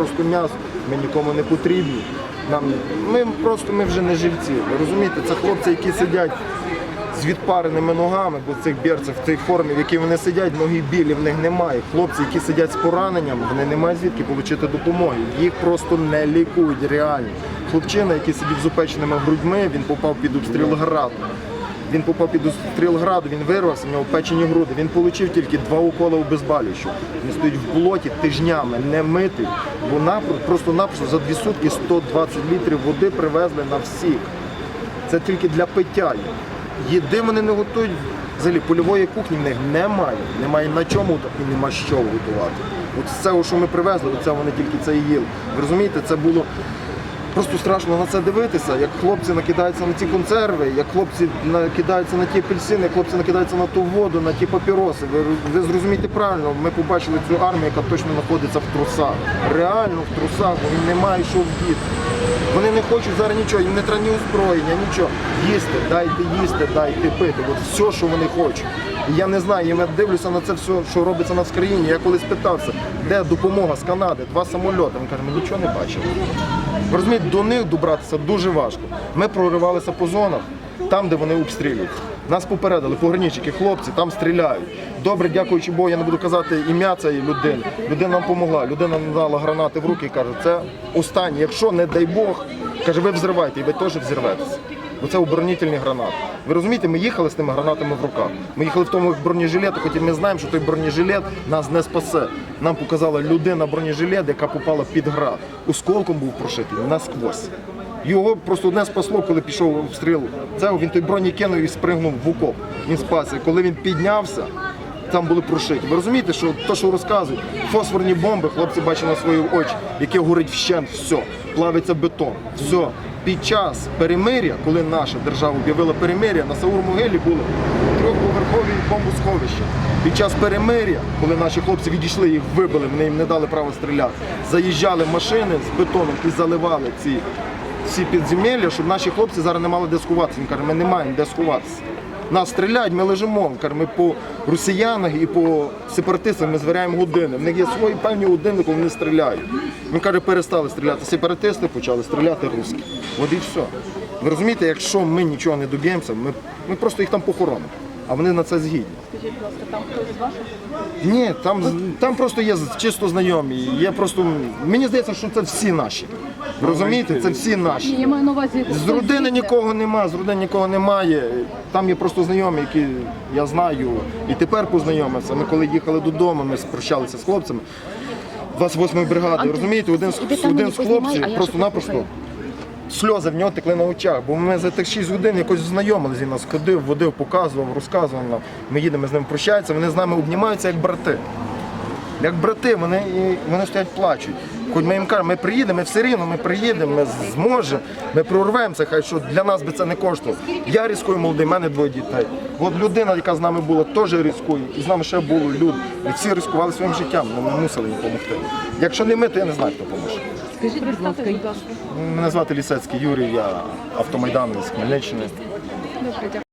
просто м'ясо, ми нікому не потрібні. Нам, ми просто ми вже не живці. Ви розумієте, це хлопці, які сидять з відпареними ногами, бо цих берцях, в цій формі, в якій вони сидять, ноги білі в них немає. Хлопці, які сидять з пораненням, вони не мають звідки отримати допомоги. Їх просто не лікують реально. Хлопчина, який сидів з опеченими грудьми, він попав під обстріл граду. Він попав під обстріл граду, він вирвався, в нього печені груди. Він отримав тільки два уколи обезболюючого. Він стоїть в болоті тижнями, не митий, бо напро- просто-напросто за дві сутки 120 літрів води привезли на всіх. Це тільки для пиття. Їди вони не готують. Взагалі польової кухні в них немає. Немає на чому і нема що готувати. От цього, що ми привезли, оце вони тільки це і їли. Ви розумієте, це було просто страшно на це дивитися, як хлопці накидаються на ці консерви, як хлопці накидаються на ті апельсини, як хлопці накидаються на ту воду, на ті папіроси. Ви, ви зрозумієте правильно, ми побачили цю армію, яка точно знаходиться в трусах. Реально в трусах, вони не мають що вдіти. Вони не хочуть зараз нічого, їм не треба ні озброєння, нічого. Їсти, дайте їсти, дайте пити. От все, що вони хочуть. Я не знаю, я дивлюся на це все, що робиться на країні. Я колись питався, де допомога з Канади, два самольоти. Він каже, ми нічого не бачили. До них добратися дуже важко. Ми проривалися по зонах, там, де вони обстрілюють. Нас попередили, пограничники, хлопці, там стріляють. Добре, дякуючи Богу, я не буду казати ім'я цієї людини. Людина нам допомогла, людина нам дала гранати в руки і каже, це останнє. Якщо не дай Бог, каже, ви взривайте, і ви теж взірветеся. Бо це оборонительні гранати. Ви розумієте, ми їхали з тими гранатами в руках. Ми їхали в тому бронежилету, хоч і ми знаємо, що той бронежилет нас не спасе. Нам показала людина бронежилет, яка попала під град. Осколком був прошитий насквозь. Його просто одне спасло, коли пішов обстріл. Це він той броні кинув і спригнув в окоп. Він спасся. Коли він піднявся, там були прошиті. Ви розумієте, що те, що розказують, фосфорні бомби, хлопці бачать на свої очі, яке горить вщент, все, плавиться бетон, все. Під час перемиря, коли наша держава об'явила перемиря, на Саур-Могилі було трьохповерхові бомбосховища. Під час перемиря, коли наші хлопці відійшли, їх вибили, вони їм не дали права стріляти. Заїжджали машини з бетоном і заливали ці всі підземелля, щоб наші хлопці зараз не мали де сховатися. Він каже, ми не маємо де сховатися. Нас стріляють, ми лежимо. Ми по росіянах і по сепаратистам ми звіряємо години. В них є свої певні години, коли вони стріляють. Він каже, перестали стріляти. Сепаратисти почали стріляти русські. От і все. Ви розумієте, якщо ми нічого не доб'ємося, ми, ми просто їх там похоронимо. А вони на це згідні. Скажіть, будь ласка, там хтось з ваших? Ні, там, там просто є чисто знайомі. Є просто, мені здається, що це всі наші. Розумієте? Це всі наші. Я маю на увазі. З родини нікого немає, з родини нікого немає. Там є просто знайомі, які я знаю і тепер познайомився. Ми коли їхали додому, ми прощалися з хлопцями. 28-ї бригади, розумієте, один, з- один з хлопців просто-напросто сльози в нього текли на очах, бо ми за тих 6 годин якось знайомилися, нас ходив, водив, показував, розказував нам. Ми їдемо з ним прощаються, вони з нами обнімаються як брати. Як брати, вони, і- вони стоять плачуть. Хоч ми їм кажемо, ми приїдемо, ми все рівно, ми приїдемо, ми зможемо, ми прорвемося, хай що для нас би це не коштувало. Я різкую молодий, в мене двоє дітей. От людина, яка з нами була, теж ризикує. І з нами ще були люди. І всі ризикували своїм життям, але ми мусили їм допомогти. Якщо не ми, то я не знаю, хто поможе. Скажіть, будь ласка. Мене звати Лісецький Юрій, я автомайдан з Хмельниччини. Добре, дякую.